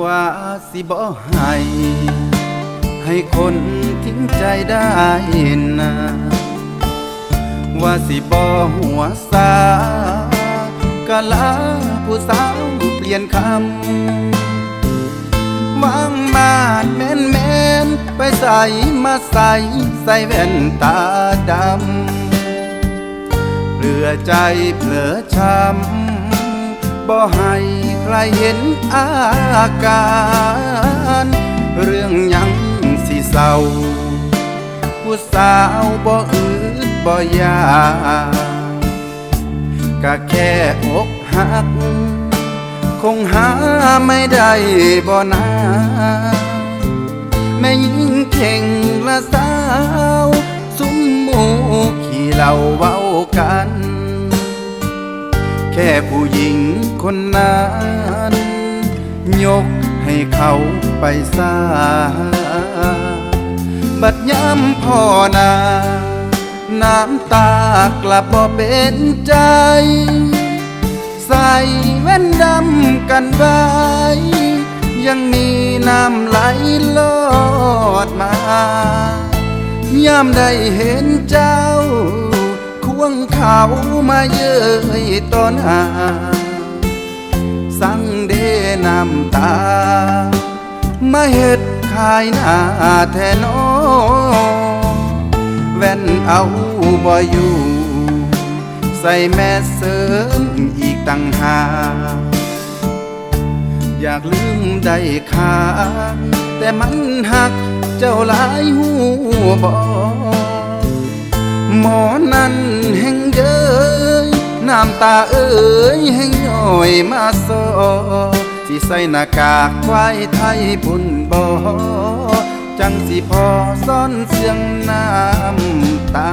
ว่าสิบ่ให้ให้คนทิ้งใจได้นะว่าสิบ่หัวสากะลาผู้สาวเปลี่ยนคำวางมาดแม่นแม่นไปใส่มาใส่ใส่แว่นตาดำเปลือใจเผลอช้ำบ่ให้ ใครเห็นอาการ เรื่องยังสิเศร้า ผู้สาวบ่อืดบ่ยากก็แค่อกหัก คงหาไม่ได้บ่นาแม่ยิ่งเข่งละสาว สุมหมูขี่เหล่าเว้ากัน แค่ผู้หญิง คนนั้นยกให้เขาไปซาบัดย้ำพ่อนา น้ำตากลับบ่เป็นใจ ใส่แว่นดำกันไว้ ยังมีน้ำไหลลอดมา ยามได้เห็นเจ้า ควงเขามาเย้ยต้นหา น้ำตา มาเฮ็ดขายหน้าแทนอแว่นเอาบ่อยู่ ใส่แม่เสริมอีกตั้งหากอยากลืมได้ค่าแต่มันหักเจ้าหลายหูบอหมอนั้นแห่งเย้ยน้ำตาเอ้ยแห่งย่อยมาซอ สิใส่หน้ากากควายไทยพุ่นบ่จังสิพอซ่อนเสียงน้ำตา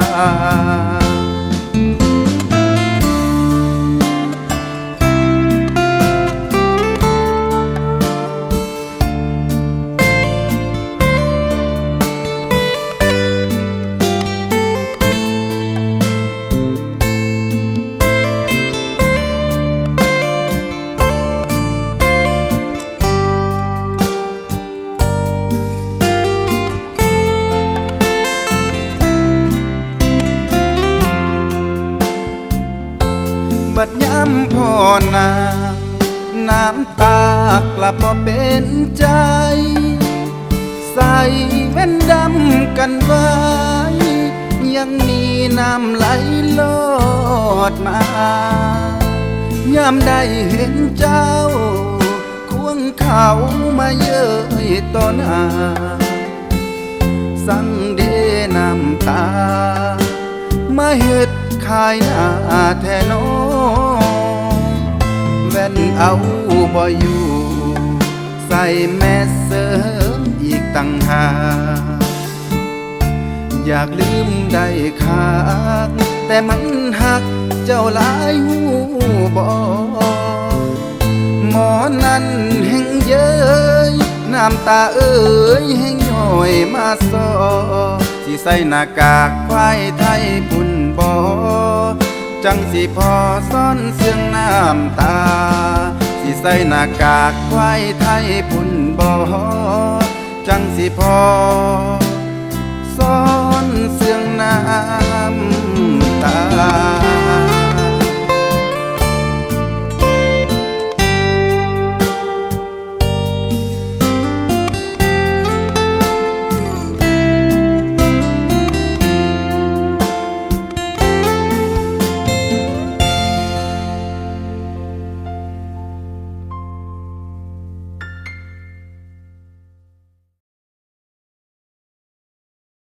นาน้ำตากลับมาเป็นใจ ใส่แว่นดำกันไว้ ยังมีน้ำไหลลอดมายามได้เห็นเจ้า ควงเขามาเย้ยต่อหน้าสั่งเดน้ำตา มาเฮ็ดขายหน้าแทนอแว่น เอาบ่อยู่ ใส่แม่เสริมอีกตั้งหากอยากลืมได้ขาดแต่มันหักเจ้าหลายหูบอหมอนั้นแห่งเย้ยน้ำตาเอ้ยแห่งย่อยมาซอสิใส่หน้ากากควายไทยปุ่นบอจังสิพอซ่อนเสียงน้ำตา ใส่หน้ากากไว้ไทยปุ่นบ่จังสิพอ